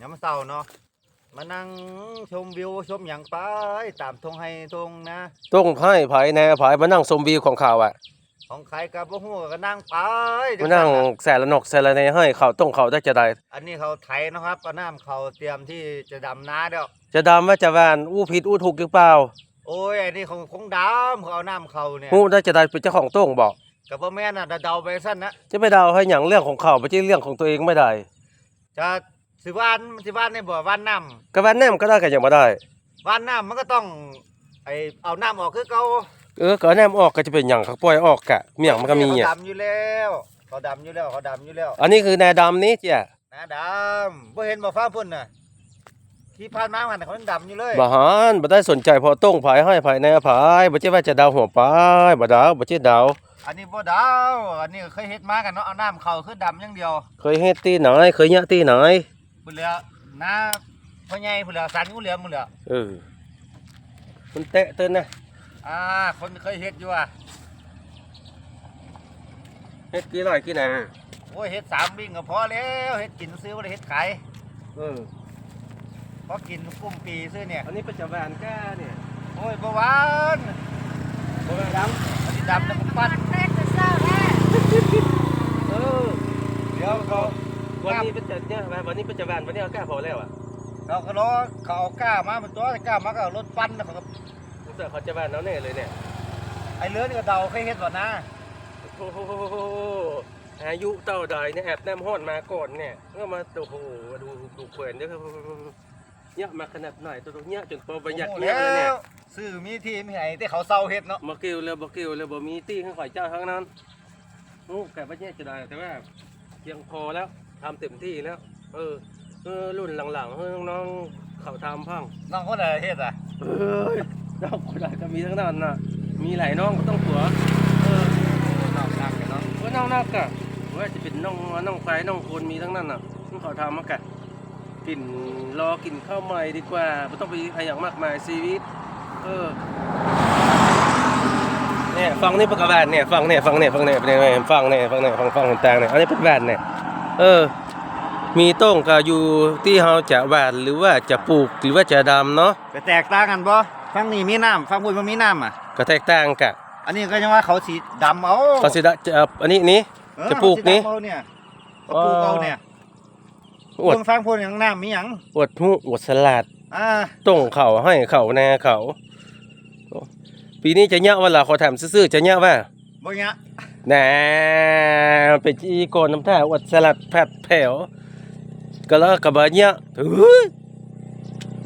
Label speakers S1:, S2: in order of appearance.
S1: ยามมื้อเช้าเนาะมานั่งชมวิวชมหยังไปตามทงให้ทงนะ
S2: ต้องให้ไผแหน่ไผมานั่งชมวิวของเขาอะ
S1: ของใครก็บ่ฮู้ก็นั่งไปจั
S2: มานั่ง
S1: ซั่น่ะ
S2: แสละนกแสละในให้เขาต้องเขาได้จะได้
S1: อันนี้เขาไถนะครับเอาน้ำเขาเตรียมที่จะดำนาแล้ว
S2: จะดำว่าจะแวนอู้ผิดอู้ถูกหรือเปล่า
S1: โอ้ยอันนี้ของของดำเขาเอาน้ำเขาเนี่ย
S2: ฮู้ได้จะได้เป็นเจ้าของต้องบอก
S1: ก็บ่แม่นน่ะเดาๆไปซั่นนะ
S2: จะไปเดาให้หยังเรื่องของเขาไม่ใช่เรื่องของตัวเองไม่ได้
S1: จะสิว่านสิว่านในบ่อว่านน้ำ
S2: ก็แวนแนมก็ได้ก็ยังบ่ได้
S1: ว่านน้ำมันก็ต้องไอเอาน้ำออกคือเก่า
S2: เออก็แนมออกก็จะเป็นหยังเขาปล่อยออกกะเมี่ยงมันก็มี
S1: เขา
S2: อะ
S1: ดำอยู่แล้วเขาดำอยู่แล้วเขาดำอยู่แล้ว
S2: อันนี้คือแนวดำนี้จ้ะ
S1: นะดำบ่เห็นบ่ฟ้าพุ่นน่ะที่ผ่านมามันเขายังดำอยู่เลย
S2: บ่หันบ่ได้สนใจพอต้องไผให้ไผแนวไผบ่ใช่ว่าจะเดาหัวไปบ่ดาวบ่ใช่ดาว
S1: อันนี้บ่ดาวอันนี้เคยเฮ็ดมากันเนาะเอาน้ำเข้าคือดำอย่างเดียว
S2: เคยเฮ็ดที่ไหนเคยยะที่ไหน
S1: พุ่นเหลือน้าพ่อใหญ่พุ่นเหลือสันกูเหลือมึงเหลือ
S2: เออมันเตะเต้นนะ
S1: อ่าคนเคยเฮ็ดอยู่อะ
S2: เฮ็ดกี่ร้อยกี่หนา
S1: โอ้ยเฮ็ดสามวิ่งก็พอแล้วเฮ็ดกินซื้อบ่ได้เฮ็ดขาย
S2: เออ
S1: พอกินกุ้มปีซื้อเนี่ย
S2: อันนี้เป็นจะแวนก้าเนี่ย
S1: โอ้ยบ่หวาน
S2: บ่แวนด
S1: อันนี้ ดำแล้วมันปั้น
S3: แรกจะเศร้าแน่ำ
S2: เออ
S1: เดี๋ยวเขา
S2: วันนี้เป็นจะเนี่ยวันนี้เป็นจะแวนวันนี้เอาก้าพอแล้วอะ
S1: เราก็รอเขาเอาก้ามาเป็นตัวก้ามาก็เอารถปั้นแล้วเขาก็
S2: รู้สึกเขาจะแวนแล้วเนี่ยเลยเนี่ย
S1: ไอ้เลือนี่ก็เดาเคยเฮ็ดบ่นะ
S2: โอ้โหอายุเต่าใดเนี่ยแอบแนมฮอดมาก่อนเนี่ยก็มาโอ้โหดูดูเขวนเนี่ย เนี่ยมาขนาดไหนตัวเนี่ยจนพอประหยัด
S1: โอ้โห
S2: เนี่ยเลยเนี่ย
S1: แล้วซื้อมีทีมีไห้ที่เขาเซาเฮ็ดเนาะ
S2: มาเกี่ยวเลยบ่เกี่ยวเลยบ่มีตี้ข้างข่อยเจ้าทั้งนั้นโอ้แกประเทศจะได้แต่ว่าเพียงพอแล้วทำเต็มที่แล้ว เออเออรุ่นหลังๆเออน้องๆเขาทำพัง
S1: น้องคนไหนเฮ็ดอะ
S2: เอ้ยน้องคนใดก็มีทั้งนั้นน่ะมีหลายน้องก็ต้องผัวเออ
S1: น้องนักกันเนาะ
S2: ว่าน้องนักอะว่าจะเป็นน้องน้องไฟน้องคนมีทั้งนั้นน่ะต้องเขาทำมากะ กินรอกินข้าวใหม่ดีกว่าไม่ต้องไปอะไรอย่างมากมายชีวิตเออเนี่ยฟังนี่ประกาศเนี่ยฟังเนี่ยฟังเนี่ยฟังเนี่ยเป็นยังไงฟังเนี่ยฟังเนี่ยฟังฟังต่างๆเนี่ยอันนี้เป็นแบนเนี่ยเออ มีต้งก็อยู่ที่เราจะแหวนหรือว่าจะปลูกหรือว่าจะดำเนาะ
S1: ไปแตกต่างกันบ่ฟังนี่มีน้ำฟังพูดบ่มีน้ำอะ
S2: ก็แตกต่างกัน
S1: อันนี้ก็ยังว่าเขาสีดำเอา
S2: เขาสิดะจะเอาอันนี้นี้
S1: เออ
S2: จะปลูกนี่
S1: เขาสิดำเอาเนี่ยเขาปลูกเอาเนี่ย
S2: อวด
S1: เบิ่งฟังพูดอย่างน้ำมีหยัง
S2: อวดหูอวดสลัด
S1: อ่า
S2: ต้งเขาให้เขาแน่เขาปีนี้จะเนี้ยวันละขอถามซื่อๆจะเนี้ยว่า
S1: บ่เนี้ย
S2: แหน่เป็นจีโกนน้ำท่าอวดสลัดแผดแผ่วก็แล้วกับบะเนี้ยเฮ้ย